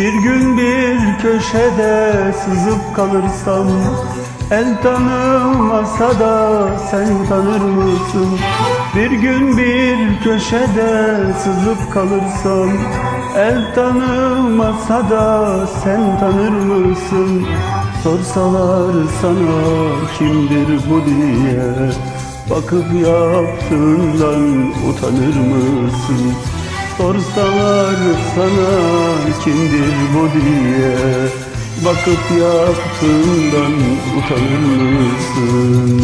Bir gün bir köşede sızıp kalırsam El tanımasa da sen tanır mısın? Bir gün bir köşede sızıp kalırsam El tanımasa da sen tanır mısın? Sorsalar sana kimdir bu diye Bakıp yaptığından utanır mısın? Sorsalar sana kimdir bu diye Bakıp yaptığından utanır mısın?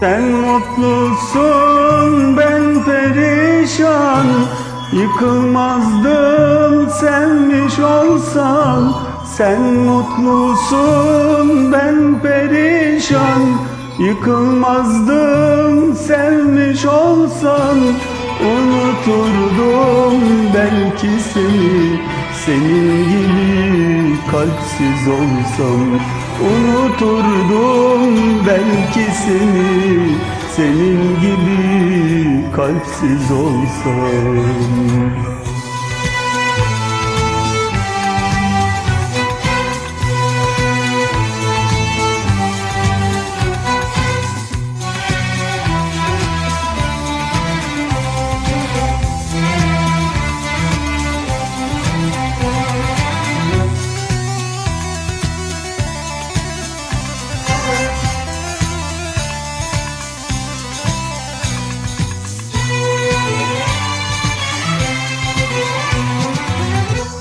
Sen mutlusun ben perişan Yıkılmazdım senmiş olsan Sen mutlusun ben perişan. Yıkılmazdım senmiş olsan. Unuturdum belki seni Senin gibi kalpsiz olsam. Unuturdum belki seni Senin gibi kalpsiz olsam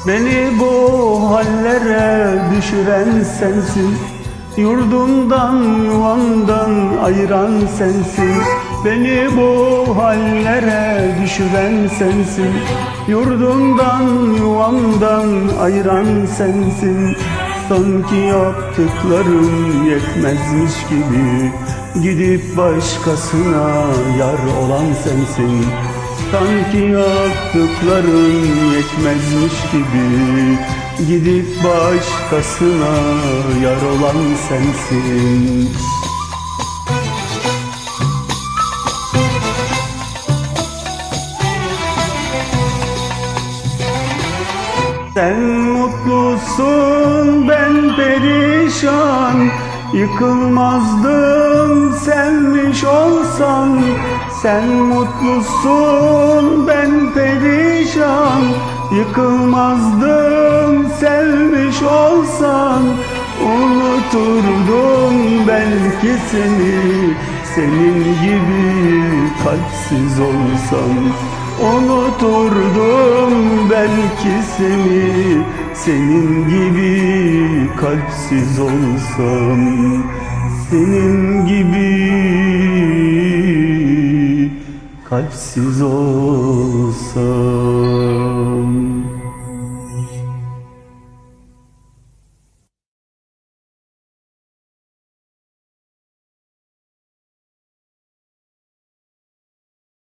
Beni bu hallere düşüren sensin. Yurdumdan yuvamdan ayıran sensin. Beni bu hallere düşüren sensin. Yurdumdan yuvamdan ayıran sensin. Sanki yaptıklarım yetmezmiş gibi Gidip başkasına yar olan sensin Sanki yaptıkların yetmezmiş gibi Gidip başkasına yar olan sensin. Sen mutlusun ben perişan. Yıkılmazdım senmiş olsan Sen mutlusun ben perişan. Yıkılmazdım sevmiş olsan. Unuturdum belki seni Senin gibi kalpsiz olsam. Unuturdum belki seni Senin gibi kalpsiz olsam. Senin gibi kalpsiz olsam